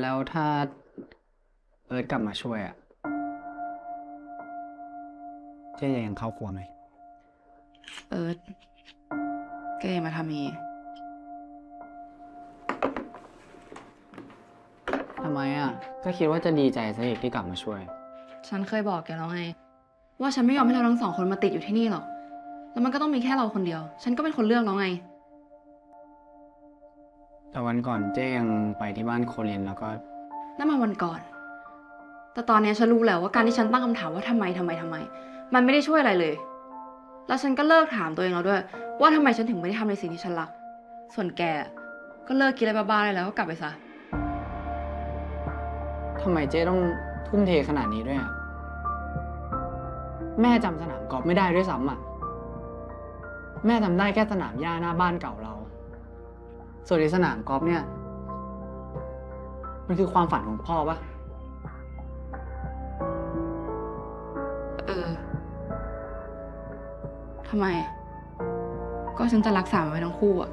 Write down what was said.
แล้วถ้าเอิร์ธกลับมาช่วยอะเจ๊จะยังเข้าครัวไหม เอิร์ธแกอย่ามาทำอย่างนี้ทำไมอะก็คิดว่าจะดีใจซะอีกที่กลับมาช่วย ฉันเคยบอกแกแล้วไง ว่าฉันไม่ยอมให้เราทั้งสองคนมาติดอยู่ที่นี่หรอก แล้วมันก็ต้องมีแค่เราคนเดียว ฉันก็เป็นคนเลือกแล้วไง แต่วันก่อนเจ๊ยังไปที่บ้านโคเรียนแล้วก็ นั่นมาวันก่อน แต่ตอนเนี้ยฉันรู้แล้วว่าการที่ฉันตั้งคำถามว่าทำไมทำไมทำไม มันไม่ได้ช่วยอะไรเลย แล้วฉันก็เลิกถามตัวเองแล้วด้วย ว่าทำไมฉันถึงไม่ได้ทำในสิ่งที่ฉันรัก ส่วนแกก็เลิกกินอะไรบ้าๆได้แล้วก็กลับไปซะ ทำไมเจ๊ต้องทุ่มเทขนาดนี้ด้วยอะแม่จำสนามกอล์ฟไม่ได้ด้วยซ้ำอะแม่จำได้แค่สนามหญ้าหน้าบ้านเก่าเรา ส่วนในสนามกอล์ฟเนี่ย มันคือความฝันของพ่อปะเออ ทำไม ก็ฉันจะรักษามันไว้ทั้งคู่อะ